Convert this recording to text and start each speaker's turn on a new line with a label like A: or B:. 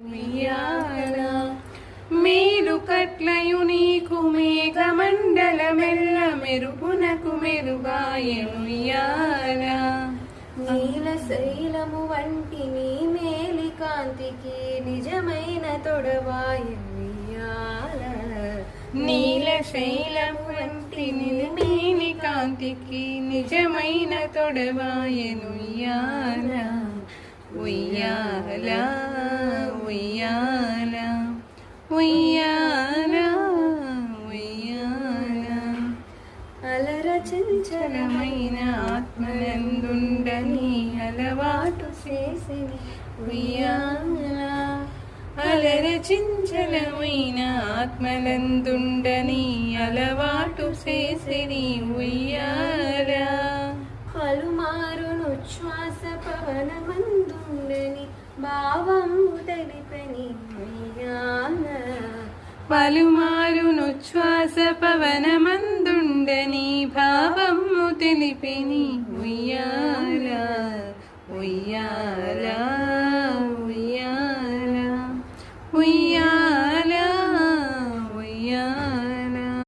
A: ఉయ్యాల మేలు కట్లయు నీకు మేఘమండలమెల్ల మెరుపునకు మెరుగాయనుయ్యాల
B: నీల శైలము వంటి నీ మేలి కాంతికి నిజమైన తొడవాయుయ్యాల
A: నీల శైలము వంటి నిలిమేని కాంతికి నిజమైన తొడవాయనుయ్యాల ఉయ్యాల
B: అలర
A: చలమైన ఆత్మనందుండని అలవాటు చేసిన ఉయ్యాల అలర చించలమైన ఆత్మలందుండని అలవాటు చేసిని ఉయ్యాల.
B: పలుమారును శ్వాస పవనమందుండని భావం తెలిపని ఉయ్యాల
A: పలుమారును శ్వాస భావము తెలిపిని ఉయ్యాల ఉయ్యాల ఉయ్యాల. ఉయ్యాల.